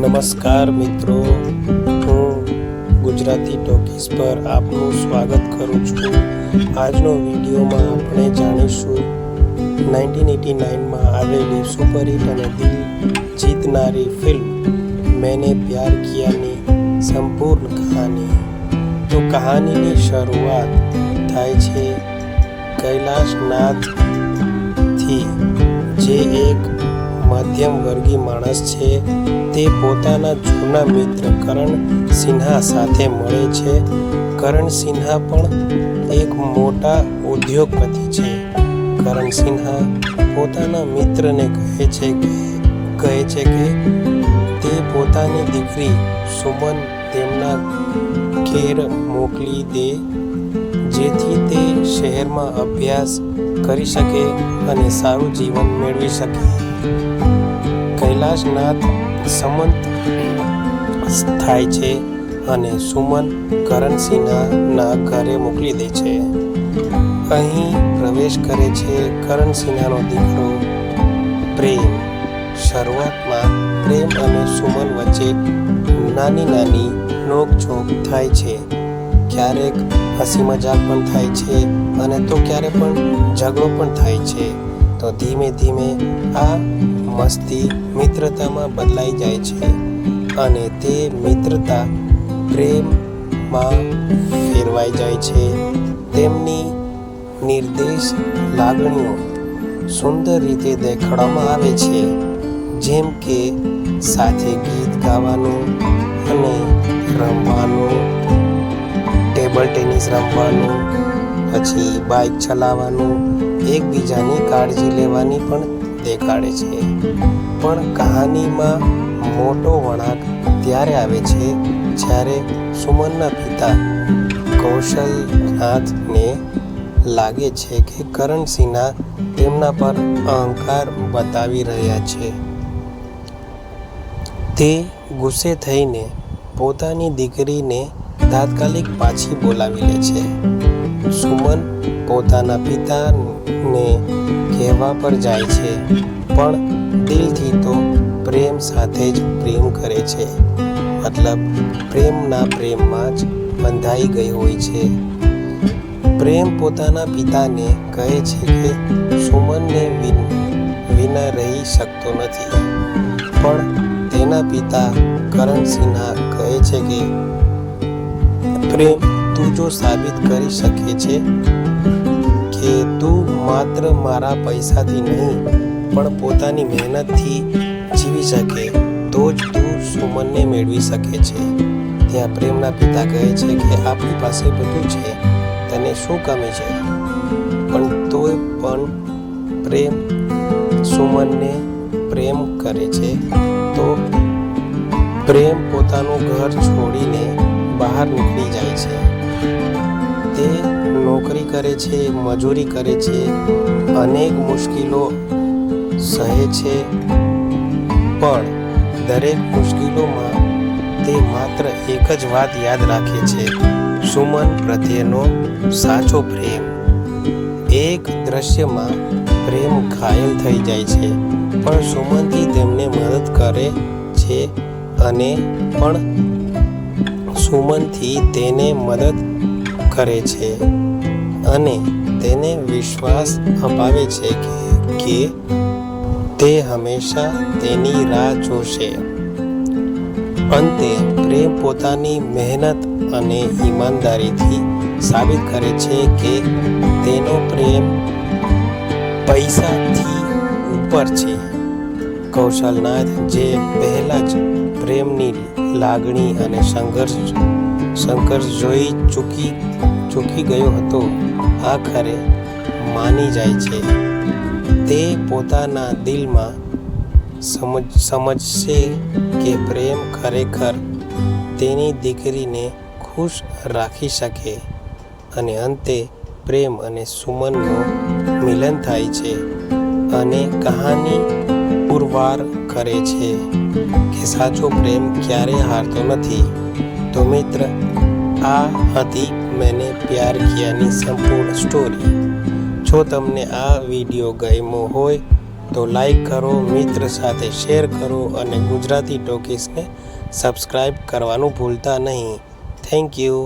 નમસ્કાર મિત્રો. હું ગુજરાતી ટોકીઝ પર આપનું સ્વાગત કરું છું. આજનો વિડીયોમાં આપણે જાણીશું નાઇન્ટીન એટી નાઇનમાં આવેલી સુપરહિટ અને દિલ જીતનારી ફિલ્મ મેને પ્યાર કિયાની સંપૂર્ણ કહાની. તો કહાનીની શરૂઆત થાય છે કૈલાશનાથથી, જે એક મધ્યમ વર્ગી માણસ છે. તે પોતાના જૂના મિત્ર કરણ સિન્હા સાથે મળે છે. કરણ સિન્હા પણ એક મોટા ઉદ્યોગપતિ છે. કરણ સિન્હા પોતાના મિત્રને કહે છે કે, કહે છે કે, તે પોતાની દીકરી સુમન તેમના ઘેર મોકલી દે, જેથી તે શહેરમાં અભ્યાસ કરી શકે અને સારું જીવન મેળવી શકે. કૈલાશનાથ સંમત થાય છે અને સુમન કરણ સિન્હાના ઘરે મોકલી દે છે. અહીં પ્રવેશ કરે છે કરણ સિન્હાનો દીકરો પ્રેમ. શરૂઆતમાં પ્રેમ અને સુમન વચ્ચે નાની નાની નોકઝોંક થાય છે. ક્યારેક હસી મજાક પણ થાય છે અને તો ક્યારેક પણ ઝઘડો પણ થાય છે. તો ધીમે ધીમે આ મસ્તી મિત્રતામાં બદલાઈ જાય છે અને તે મિત્રતા પ્રેમમાં ફેરવાઈ જાય છે. તેમની નિર્દેશ લાગણીઓ સુંદર રીતે દેખાડવામાં આવે છે, જેમ કે સાથે ગીત ગાવાનું અને રમવાનું, ટેબલ ટેનિસ રમવાનું, પછી બાઇક ચલાવવાનું એકબીજાની કાળજી લેવાની પણ દેખાડે છે. પણ કહાનીમાં મોટો વળાંક ત્યારે આવે છે જ્યારે સુમનના પિતા કૌશલનાથને લાગે છે કે કરણસિંહના તેમના પર અહંકાર બતાવી રહ્યા છે. તે ગુસ્સે થઈને પોતાની દીકરીને તાત્કાલિક પાછી બોલાવી લે છે. સુમન પોતાના પિતાને કહેવા પર જાય છે, પણ દિલથી તો પ્રેમ સાથે જ પ્રેમ કરે છે. મતલબ, પ્રેમના પ્રેમમાં જ બંધાઈ ગઈ હોય છે. પ્રેમ પોતાના પિતાને કહે છે કે, સુમનને વિના રહી શકતો નથી. પણ તેના પિતા કરણ સિન્હા કહે છે કે, પ્રેમ તું જો સાબિત કરી શકે છે કે તું માત્ર મારા પૈસાથી નહીં, પણ પોતાની મહેનતથી જીવી શકે, તો જ તું સુમનને મેળવી શકે છે. ત્યાં પ્રેમના પિતા કહે છે કે આપણી પાસે બધું છે, તને શું કમે છે? પણ તોય પણ પ્રેમ સુમનને પ્રેમ કરે છે, તો પ્રેમ પોતાનું ઘર છોડીને બહાર નીકળી જાય છે. કરે છે, મજૂરી કરે છે, અનેક મુશ્કેલો સહે છે. પણ દરેક મુશ્કેલોમાં તે માત્ર એક જ વાત યાદ રાખે છે, સુમન પ્રત્યેનો સાચો પ્રેમ. એક દ્રશ્યમાં પ્રેમ ઘાયલ થઈ જાય છે, પણ સુમનથી તેમને મદદ કરે છે અને પણ સુમનથી તેને મદદ કરે છે. અને તેને વિશ્વાસ અપાવે છે કે તે હંમેશા તેની રાહ જોશે. અંતે પ્રેમ પોતાની મહેનત અને ઈમાનદારીથી સાબિત કરે છે કે તેનો પ્રેમ પૈસાથી ઉપર છે. કૌશલનાથ જે પહેલા જ પ્રેમની લાગણી અને સંઘર્ષ સંઘર્ષ જોઈ ચૂકી ચૂકી ગયો હતો. આખરે માની જાય છે. તે પોતાના દિલમાં સમજ, સમજશે કે પ્રેમ ખરેખર તેની દીકરીને ખુશ રાખી શકે અને અંતે પ્રેમ અને સુમનનું મિલન થાય છે અને કહાની પુરવાર કરે છે કે સાચો પ્રેમ ક્યારેય હારતો નથી. તો મિત્ર, આ હતી મેને પ્યાર કિયાની સંપૂર્ણ સ્ટોરી જો તમને આ વીડિયો ગમ્યો હોય, તો લાઈક કરો, મિત્ર સાથે શેર કરો અને ગુજરાતી ટોકીસને સબસ્ક્રાઈબ કરવાનું ભૂલતા નહીં. Thank you